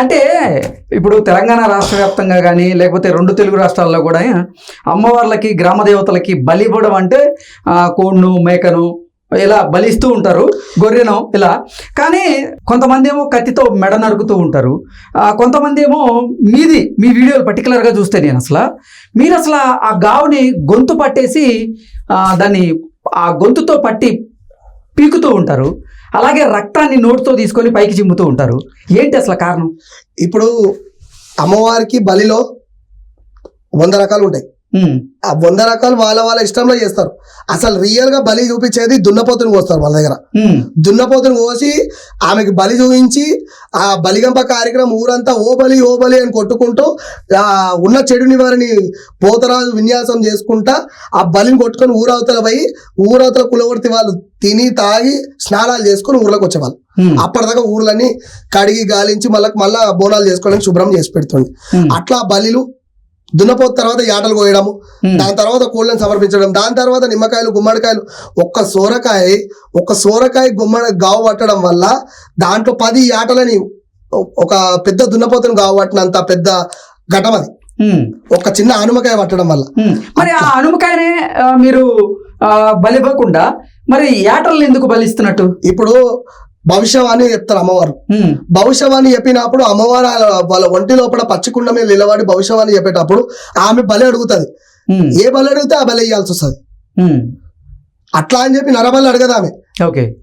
అంటే ఇప్పుడు తెలంగాణ రాష్ట్ర వ్యాప్తంగా కానీ లేకపోతే రెండు తెలుగు రాష్ట్రాల్లో కూడా అమ్మవార్లకి గ్రామ దేవతలకి బలి ఇవ్వడం అంటే కోడ్ను మేకను ఇలా బలిస్తూ ఉంటారు గొర్రెను ఇలా. కానీ కొంతమంది ఏమో కత్తితో మెడ నరుకుతూ ఉంటారు. కొంతమంది ఏమో మీది మీ వీడియోలు పర్టికులర్గా చూస్తే నేను అసలు. మీరు అసలు ఆ గావుని గొంతు పట్టేసి దాన్ని ఆ గొంతుతో పట్టి పీకుతూ ఉంటారు. అలాగే రక్తాన్ని నోటితో తీసుకొని పైకి చిమ్ముతూ ఉంటారు. ఏంటి అసలు కారణం? ఇప్పుడు అమ్మవారికి బలిలో వంద రకాలు ఉంటాయి. ఆ వంద రకాలు వాళ్ళ వాళ్ళ ఇష్టంలో చేస్తారు. అసలు రియల్గా బలి చూపించేది దున్నపోతుని కోస్తారు వాళ్ళ దగ్గర. దున్నపోతుని కోసి ఆమెకి బలి చూపించి ఆ బలిగంప కార్యక్రమం ఊరంతా ఓ బలి ఓ బలి అని కొట్టుకుంటూ ఆ ఉన్న చెడు నివారిని పోతరాజు విన్యాసం చేసుకుంటా ఆ బలిని కొట్టుకొని ఊరవతల పోయి ఊరవతల కులవర్తి వాళ్ళు తిని తాగి స్నానాలు చేసుకొని ఊర్లోకి వచ్చేవాళ్ళు. అప్పటిదాకా ఊర్లన్నీ కడిగి గాలించి మళ్ళీ మళ్ళా బోనాలు చేసుకోవడానికి శుభ్రం చేసి పెడుతుంది అట్లా బలిలు దున్నపోతు తర్వాత యాటలు కోయడము. దాని తర్వాత కోళ్ళని సమర్పించడం. దాని తర్వాత నిమ్మకాయలు గుమ్మడికాయలు. ఒక్క సోరకాయ ఒక్క సోరకాయ గుమ్మడి గావు పట్టడం వల్ల దాంట్లో పది ఆటలని ఒక పెద్ద దున్నపోతుని గావు పట్టినంత పెద్ద ఘటం అది. ఒక చిన్న ఆనుమకాయ పట్టడం వల్ల. మరి ఆ హనుమకాయనే ఆ, మీరు బలివ్వకుండా మరి ఏటల్ని ఎందుకు బలిస్తున్నట్టు? ఇప్పుడు భవిష్యవాణి చెప్తారు అమ్మవారు. భవిష్యవాణి చెప్పినప్పుడు అమ్మవారు వాళ్ళ ఒంటి లోపల పచ్చికుండ మీద నిలబడి భవిష్యవాణి చెప్పేటప్పుడు ఆమె బలి అడుగుతుంది. ఏ బలి అడిగితే ఆ బలి ఇవ్వాల్సి వస్తుంది. అట్లా అని చెప్పి నరబలి అడగదు ఆమె.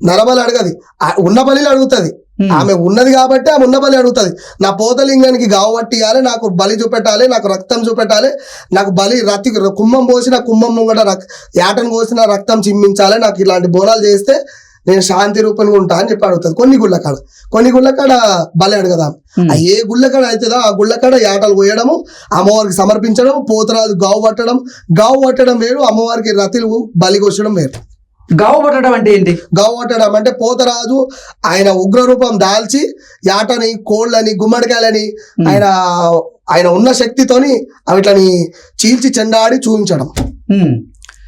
నరబలి అడగది. ఉన్న బలిని అడుగుతుంది. ఆమె ఉన్నది కాబట్టి ఆమె ఉన్న బలి అడుగుతుంది. నా పోతలింగానికి గావు పట్టియాలి నాకు బలి చూపెట్టాలి నాకు రక్తం చూపెట్టాలి నాకు బలి రతి కుంభం పోసిన కుంభం ముంగట యాటను కోసిన రక్తం చిమ్మించాలి నాకు ఇలాంటి బోనాలు చేస్తే నేను శాంతి రూపంగా ఉంటా అని చెప్పి అడుగుతుంది కొన్ని గుళ్ళ కాడ కొన్ని గుళ్ళ కాడ బలి అడగదాం. ఆ ఏ గుళ్ళ కాడ అవుతుందో ఆ గుళ్ళ కాడ యాటలు కోయడము అమ్మవారికి సమర్పించడం పోతరాజు గావు పట్టడం. గావు పట్టడం వేరు అమ్మవారికి రతిలు బలి కోసడం వేరు. గావు పట్టడం అంటే ఏంటి? గావు పట్టడం అంటే పోతరాజు ఆయన ఉగ్ర రూపం దాల్చి యాటని కోళ్ళని గుమ్మడికాయలని ఆయన ఆయన ఉన్న శక్తితోని అవిట్లని చీల్చి చెండాడి చూపించడం.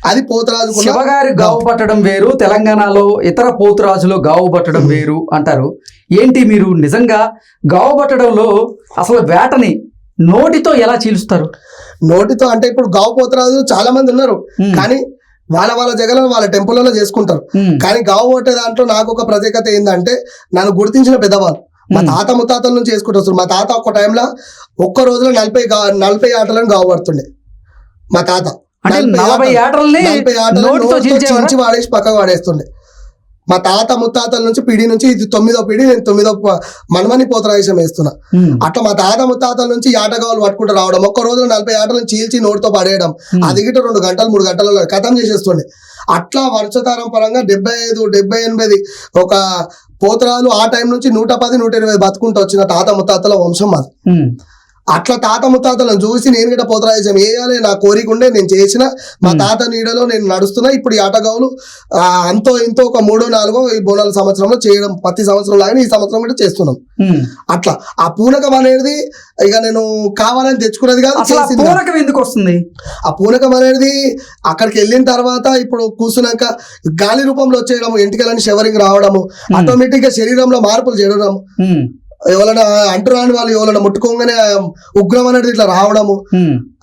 అది పోతరాజు శివగారి గావు పట్టడం వేరు తెలంగాణలో ఇతర పోతురాజులు గావు పట్టడం వేరు అంటారు. ఏంటి మీరు నిజంగా గావు పట్టడంలో అసలు వేటని నోటితో ఎలా చీలుస్తారు? నోటితో అంటే ఇప్పుడు గావు పోతరాజు చాలా మంది ఉన్నారు. కానీ వాళ్ళ వాళ్ళ జగలో వాళ్ళ టెంపుల్లో చేసుకుంటారు. కానీ గావు కొట్టే దాంట్లో నాకు ఒక ప్రత్యేకత ఏంటంటే నన్ను గుర్తించిన పెద్దవాళ్ళు. మా తాత ముత్తాతల నుంచి చేసుకుంటూ వస్తారు మా తాత ఒక టైంలో ఒక్క రోజులో నలభై నలభై ఆటలను గావు పడుతుండే. మా తాత. అంటే నలభై నోటితో? చించి వాడేసి పక్కకు వాడేస్తుండే. మా తాత ముత్తాతల నుంచి పిడి నుంచి ఇది తొమ్మిదో పిడి నేను తొమ్మిదో మనమని పోతరాయుషం వేస్తున్నా. అట్లా మా తాత ముత్తాతల నుంచి ఆటగావులు పట్టుకుంటూ రావడం ఒక్క రోజులో నలభై ఆటలను చీల్చి నోటితో పడేయడం. అది గిట్ట రెండు గంటలు మూడు గంటలలో కథం చేసేస్తుండే. అట్లా వర్షతరం పరంగా డెబ్బై ఐదు డెబ్బై ఎనిమిది ఒక పోతరాలు ఆ టైం నుంచి నూట పది నూట ఇరవై బతుకుంటూ వచ్చిన తాత ముత్తాతల వంశం ఉమ్, అట్లా తాత ముత్తాతలను చూసి నేను కూడా పోతరాజం వేయాలి నా కోరిక ఉండే నేను చేసిన మా. తాత నీడలో నేను నడుస్తున్నా ఇప్పుడు ఈ ఆటగావులు అంతో ఇంతో ఒక మూడో నాలుగో ఈ బోనాల సంవత్సరంలో చేయడం ప్రతి సంవత్సరం లాగానే ఈ సంవత్సరం కూడా చేస్తున్నాం. అట్లా ఆ పూనకం అనేది ఇక నేను కావాలని తెచ్చుకున్నది కాదు. పూనకం ఎందుకు వస్తుంది ఆ పూనకం అనేది అక్కడికి వెళ్ళిన తర్వాత ఇప్పుడు కూర్చున్నాక గాలి రూపంలో వచ్చేయడం ఎంటికలని షవరింగ్ రావడము ఆటోమేటిక్గా శరీరంలో మార్పులు చేయడం ఉమ్, ఎవరైనా అంటురాని వాళ్ళు ఎవరైనా ముట్టుకోగానే ఉగ్రం అనేది ఇట్లా రావడము.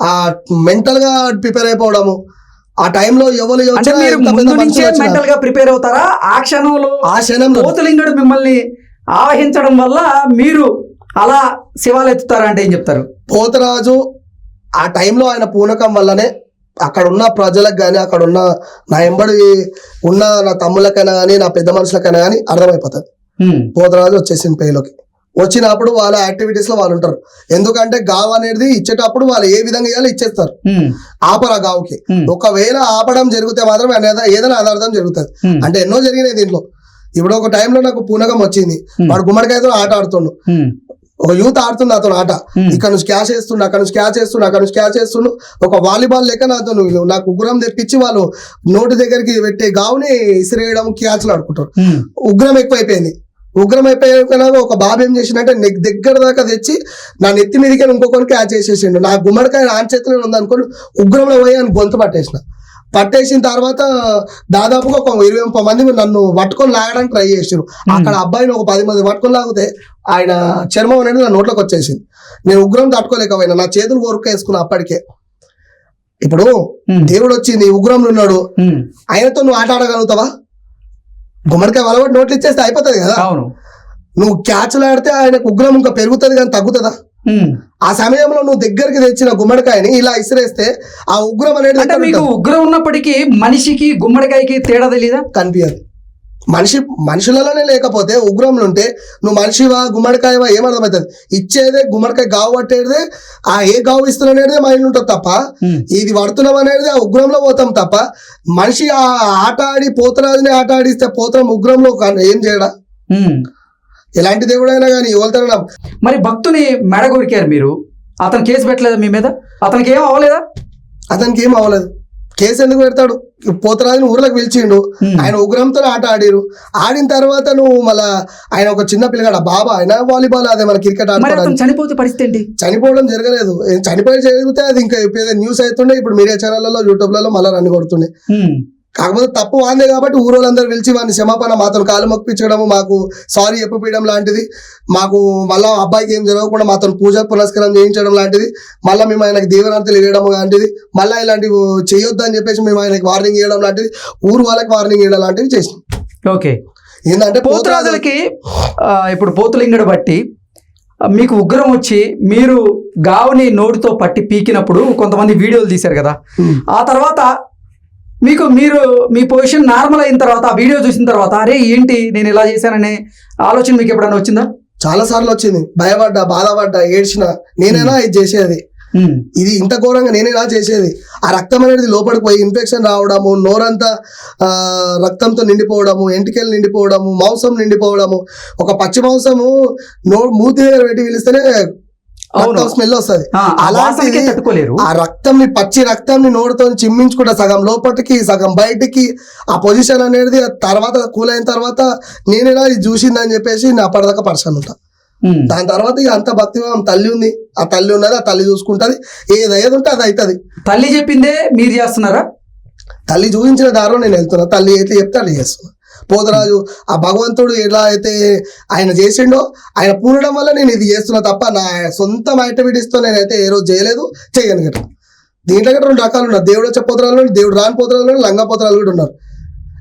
ఆ మెంటల్గా ప్రిపేర్ అయిపోవడము ఆ టైంలో ఎవరు మెంటల్గా ప్రిపేర్ అవుతారా? ఆ క్షణంలో ఆ క్షణంలో కోతులింగడు మిమ్మల్ని ఆవహించడం వల్ల మీరు అలా శివాలు ఎత్తుతారా అంటే ఏం చెప్తారు? పోతరాజు ఆ టైంలో ఆయన పూనకం వల్లనే అక్కడ ఉన్న ప్రజలకు కానీ అక్కడ ఉన్న నా ఎంబడి ఉన్న నా తమ్ముళ్ళకైనా కానీ నా పెద్ద మనుషులకైనా కానీ అర్థమైపోతుంది. పోతరాజు వచ్చేసింది పేలోకి. వచ్చినప్పుడు వాళ్ళ యాక్టివిటీస్లో వాళ్ళు ఉంటారు. ఎందుకంటే గావ్ అనేది ఇచ్చేటప్పుడు వాళ్ళు ఏ విధంగా ఇవ్వాలో ఇచ్చేస్తారు. ఆపరా గావుకి. ఒకవేళ ఆపడం జరిగితే మాత్రం ఏదైనా- అనర్థం జరుగుతుంది. అంటే ఎన్నో జరిగినాయి దీంట్లో. ఇప్పుడు ఒక టైంలో నాకు పూనకం వచ్చింది. వాడు గుమ్మడికాయతో ఆట ఆడుతుండు. ఒక యూత్ ఆడుతుంది అతను ఆట. ఇక్కడ నుంచి క్యాచ్ చేస్తుండు అక్కడ నుంచి క్యాచ్ చేస్తుండు అక్కడ నుంచి క్యాచ్ చేస్తుండు. ఒక వాలీబాల్ లెక్క నాతో నాకు ఉగ్రం తెప్పించి వాళ్ళు నోటి దగ్గరికి పెట్టే గావుని ఇసిరేయడం క్యాచ్లు ఆడుకుంటారు. ఉగ్రం ఎక్కువైపోయింది. ఉగ్రం అయిపోయాక ఒక బాబు ఏం చేసిండంటే నెక్ దగ్గర దాకా తెచ్చి నా నెత్తి మీదకి ఇంకొకరికి క్యాచ్ చేసేసిండు నా గుమ్మడికాయ ఆన్ చేతిలో ఉంది అనుకోని ఉగ్రంలో పోయి అని గొంతు పట్టేసిన. పట్టేసిన తర్వాత దాదాపుగా ఒక ఇరవై ముప్పై మంది నన్ను పట్టుకొని లాగడానికి ట్రై చేసారు అక్కడ అబ్బాయిని ఒక పది మంది పట్టుకొని లాగితే ఆయన చర్మం అనేది నా నోట్లోకి వచ్చేసింది. నేను ఉగ్రం తట్టుకోలేకపోయినా. నా చేతులు కొరుకేసుకున్నా అప్పటికే. ఇప్పుడు దేవుడు వచ్చింది ఉగ్రంలో ఉన్నాడు. ఆయనతో నువ్వు ఆట ఆడగలుగుతావా? గుమ్మడికాయ వలబడి నోట్లు ఇచ్చేస్తే అయిపోతుంది కదా. అవును. నువ్వు క్యాచ్లు ఆడితే ఆయనకు ఉగ్రం ఇంకా పెరుగుతుంది కానీ తగ్గుతుందా. ఆ సమయంలో నువ్వు దగ్గరికి తెచ్చిన గుమ్మడికాయని ఇలా ఇసిరేస్తే ఆ ఉగ్రం అనేది అంటే మీకు? ఉగ్రం ఉన్నప్పటికీ మనిషికి గుమ్మడికాయకి తేడా తెలీదా? కనిపించదు మనిషి మనుషులలోనే లేకపోతే ఉగ్రంలో ఉంటే నువ్వు మనిషివా గుమ్మడికాయవా ఏమర్థమవుతుంది ఇచ్చేదే గుమ్మడికాయ గావు పట్టేదే ఆ ఏ గావు ఇస్తున్ననేదే మా ఇల్లు ఉంటుంది తప్ప ఇది పడుతున్నాం అనేది ఆ ఉగ్రంలో పోతాం తప్ప మనిషి ఆ ఆట ఆడి పోతరాజుని ఆట ఆడిస్తే పోతరం ఉగ్రంలో ఏం చేయడా. ఎలాంటి దేవుడైనా కానీ ఎవరితో మరి భక్తుని మెడ కొరికారు మీరు? అతను కేసు పెట్టలేదా మీ మీద? అతనికి ఏం అవ్వలేదా? అతనికి ఏం అవ్వలేదు. కేసు ఎందుకు పెడతాడు? పోతరాజుని ఊర్లోకి పిలిచిండు. ఆయన ఉగ్రంతో ఆట ఆడిరు. ఆడిన తర్వాత నువ్వు మళ్ళా ఆయన ఒక చిన్న పిల్లగాడు? బాబా ఆయన వాలీబాల్ అదే మన క్రికెట్ అతను చనిపోతే పరిస్థితి ఏంటి? చనిపోవడం జరగలేదు. చనిపోయి జరిగితే అది ఇంకా న్యూస్ అవుతుండే. ఇప్పుడు మీడియా ఛానళ్ళలో యూట్యూబ్లలో మళ్ళీ రన్ కొడుతుండే. కాకపోతే తప్పు వాందే కాబట్టి ఊరోళ్ళందరూ పిలిచి వాడిని క్షమాపణ మాతో కాలు మొక్కించడము మాకు సారీ చెప్పియడం లాంటిది. మాకు మళ్ళా అబ్బాయికి ఏం జరగకుండా మాతో పూజ పురస్కారం చేయించడం లాంటిది. మళ్ళీ మేము ఆయనకి దీవెనార్థులు ఇవ్వడం లాంటిది. మళ్ళీ ఇలాంటివి చేయొద్దు అని చెప్పేసి మేము ఆయనకి వార్నింగ్ ఇవ్వడం లాంటిది. ఊరు వాళ్ళకి వార్నింగ్ ఇవ్వడం లాంటివి చేసినాం. ఓకే. ఏంటంటే పోతురాజులకి ఇప్పుడు పోతులింగడు బట్టి మీకు ఉగ్రం వచ్చి మీరు గావుని నోటితో పట్టి పీకినప్పుడు కొంతమంది వీడియోలు తీశారు కదా. ఆ తర్వాత మీకు మీరు మీ పొజిషన్ నార్మల్ అయిన తర్వాత ఆ వీడియో చూసిన తర్వాత అరే ఏంటి నేను ఇలా చేశాననే ఆలోచన మీకు ఎప్పుడైనా వచ్చిందా? చాలా సార్లు వచ్చింది. భయపడ్డా బాధపడ్డా ఏడ్చిన నేనైనా ఇది చేసేది. ఇది ఇంత ఘోరంగా నేనేలా చేసేది. ఆ రక్తం అనేది లోపలికి పోయి ఇన్ఫెక్షన్ రావడము నోరంతా రక్తంతో నిండిపోవడము ఎంటికలు నిండిపోవడము మాంసం నిండిపోవడము. ఒక పచ్చి మాంసము నో మూతి దగ్గర పెట్టి పిలిస్తేనే స్మెల్ వస్తుంది. ఆ, ఆ ఆ రక్తంని పచ్చి రక్తంని నోటితో చింమించుకుంటా సగం లోపలికి సగం బయటికి. ఆ పొజిషన్ అనేది తర్వాత కూల్ అయిన తర్వాత నేను ఇలా ఇది చూసిందని చెప్పేసి నా అప్పటిదాకా పర్సన్ ఉంటా. దాని తర్వాత ఇక అంత భక్తిభావం తల్లి ఉంది. ఆ తల్లి ఉన్నది ఆ తల్లి చూసుకుంటది. ఏది ఏది ఉంటే అది అవుతుంది తల్లి చెప్పిందే మీరు చేస్తున్నారా? తల్లి చూపించిన దారిలో నేను వెళ్తున్నా. తల్లి అయితే చెప్తే అట్లా చేస్తున్నా. పోతరాజు ఆ భగవంతుడు ఎలా అయితే ఆయన చేసిండో ఆయన పూనడం వల్ల నేను ఇది చేస్తున్నా తప్ప నా సొంత యాక్టివిటీస్తో నేనైతే ఏ రోజు చేయలేదు చేయను గట్రా దీంట్లో రెండు రకాలు ఉన్నారు దేవుడు వచ్చే పోతరాలు దేవుడు రాని పోతరాలు లంగా పోతరాలు కూడా ఉన్నారు.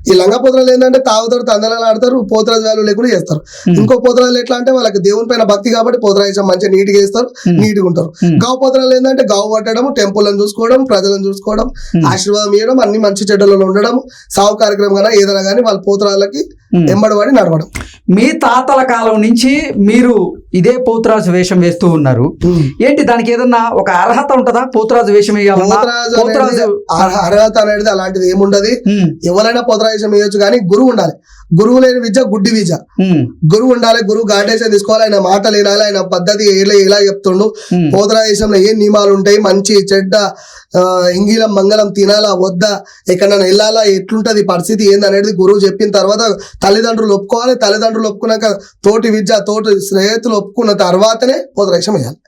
ఈ లంగా పోతరాలు ఏంటంటే తాగుతారు తందనాలు ఆడతారు పోతరాజు వాల్యూ లేకుండా చేస్తారు. ఇంకో పోతరాలు ఎట్లా అంటే వాళ్ళకి దేవుని పైన భక్తి కాబట్టి పోతరాజు మంచిగా నీట్గా చేస్తారు ఉమ్, నీట్గా ఉంటారు. గావు పోతరాలు ఏంటంటే గావు పట్టడం టెంపుల్ని చూసుకోవడం ప్రజలను చూసుకోవడం ఆశీర్వాదం ఇవ్వడం అన్ని మంచి చెడ్డలలో ఉండడం సాగు కార్యక్రమం కానీ ఏదైనా కానీ వాళ్ళ పోతరాలకి. ఎంబడబడి నడవడం. మీ తాతల కాలం నుంచి మీరు ఇదే పోతురాజు వేషం వేస్తూ ఉన్నారు. ఏంటి దానికి ఏదన్నా ఒక అర్హత ఉంటుందా? పోతురాజు వేషం పోతరాజు అర్హ- అర్హత అనేది అలాంటిది ఏముండదు. ఎవరైనా పోతరాజం వేయొచ్చు కానీ గురువు ఉండాలి. గురువు లేని విద్య గుడ్డి విద్య. గురువు ఉండాలి గురువు గాడేషన్ తీసుకోవాలి ఆయన మాటలు వినాలి ఆయన పద్ధతి ఎలా ఎలా చెప్తుండు. ఉమ్, పోతరాజంలో ఏం నియమాలు ఉంటాయి? మంచి చెడ్డ ఇంగిలం మంగళం తినాలా వద్దా? ఎక్కడైనా వెళ్ళాలా? ఎట్లుంటది? పరిస్థితి ఏందనేది గురువు చెప్పిన తర్వాత తల్లిదండ్రులు ఒప్పుకోవాలి. తల్లిదండ్రులు ఒప్పుకున్నాక తోటి విద్య తోటి స్నేహితులు ఒప్పుకున్న తర్వాతనే పోతరాజం వేయాలి.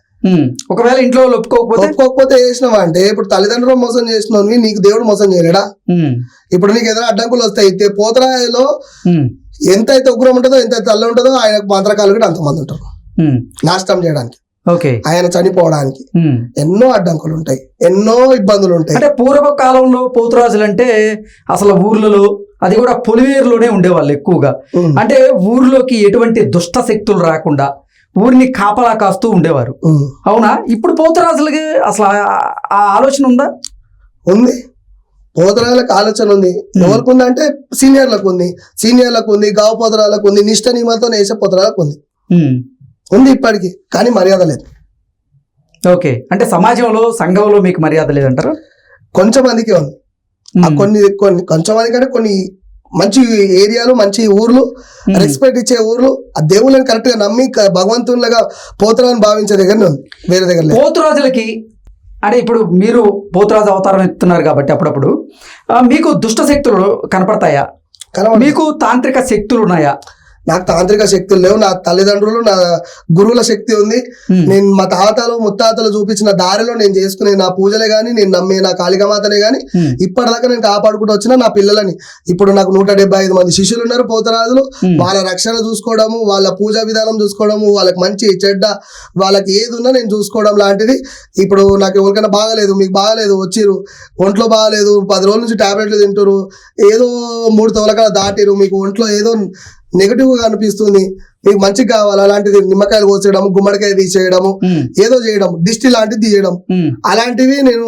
ఒకవేళ ఇంట్లో ఒప్పుకోకపోతే? ఒప్పుకోకపోతే చేసినావా అంటే ఇప్పుడు తల్లిదండ్రులు మోసం చేసినవి నీకు దేవుడు మోసం చేయలేడా? ఇప్పుడు నీకు ఏదైనా అడ్డంకులు వస్తాయి అయితే పోతరాయిలో ఎంత అయితే ఉగ్రం ఉంటుందో ఎంత తల్లి ఉంటుందో ఆయనకు మంత్రకాలు కూడా అంతమంది ఉంటారు. నాశనం చేయడానికి. ఓకే. ఆయన చనిపోవడానికి. ఎన్నో అడ్డంకులు ఉంటాయి ఎన్నో ఇబ్బందులు ఉంటాయి. అంటే పూర్వ కాలంలో పోతురాజులు అంటే అసలు ఊర్లలో అది కూడా పొలివేరులోనే ఉండేవాళ్ళు ఎక్కువగా. అంటే ఊర్లోకి ఎటువంటి దుష్ట శక్తులు రాకుండా ఊరిని కాపలా కాస్తూ ఉండేవారు. అవునా? ఇప్పుడు పోతురాజులకి అసలు ఆ- ఆలోచన ఉందా? ఉంది. పోతరాలకు ఆలోచన ఉంది. ఎవరికి ఉంది అంటే సీనియర్లకు ఉంది సీనియర్లకు ఉంది గావు పోతరాలకు ఉంది నిష్ట నియమాలతో వేసే పోతరాలకు ఉంది ఉంది ఇప్పటికి కానీ మర్యాద లేదు. ఓకే. అంటే సమాజంలో సంఘంలో మీకు మర్యాద లేదంటారు? కొంచెం మందికి ఉంది కొన్ని కొన్ని కొంచెం మంది కంటే కొన్ని మంచి ఏరియాలు మంచి ఊర్లు రెస్పెక్ట్ ఇచ్చే ఊర్లు ఆ దేవుళ్ళని కరెక్ట్గా నమ్మి భగవంతునిలాగా పోతారని భావించే దగ్గరనే ఉంది వేరే దగ్గర పోతురాజులకి అంటే ఇప్పుడు మీరు పోతురాజు అవతారం ఎత్తున్నారు కాబట్టి అప్పుడప్పుడు మీకు దుష్ట శక్తులు కనపడతాయా? మీకు తాంత్రిక శక్తులు ఉన్నాయా? నాకు తాంత్రిక శక్తులు లేవు నా తల్లిదండ్రులు నా గురువుల శక్తి ఉంది. నేను మా తాతలు ముత్తాతలు చూపించిన దారిలో నేను చేసుకునే నా పూజలే గాని నేను నమ్మే నా కాళికమాతనే గాని ఉమ్. ఇప్పటిదాకా నేను కాపాడుకుంటూ వచ్చిన నా పిల్లలని ఇప్పుడు నాకు నూట డెబ్బై ఐదు మంది శిష్యులు ఉన్నారు పోతరాజులు. వాళ్ళ రక్షణ చూసుకోవడము వాళ్ళ పూజా విధానం చూసుకోవడము వాళ్ళకి మంచి చెడ్డ వాళ్ళకి ఏది ఉన్నా నేను చూసుకోవడం లాంటిది ఇప్పుడు నాకు ఎవరికైనా బాగలేదు మీకు బాగలేదు వచ్చిరు ఒంట్లో బాగలేదు పది రోజుల నుంచి టాబ్లెట్లు తింటారు ఏదో మూడు తోలకల దాటిరు మీకు ఒంట్లో ఏదో నెగటివ్గా అనిపిస్తుంది మీకు మంచిగా కావాలి అలాంటిది నిమ్మకాయలు కోసేయడం గుమ్మడికాయ తీసేయడము. ఏదో చేయడం దిష్టి లాంటిది తీయడం. అలాంటివి నేను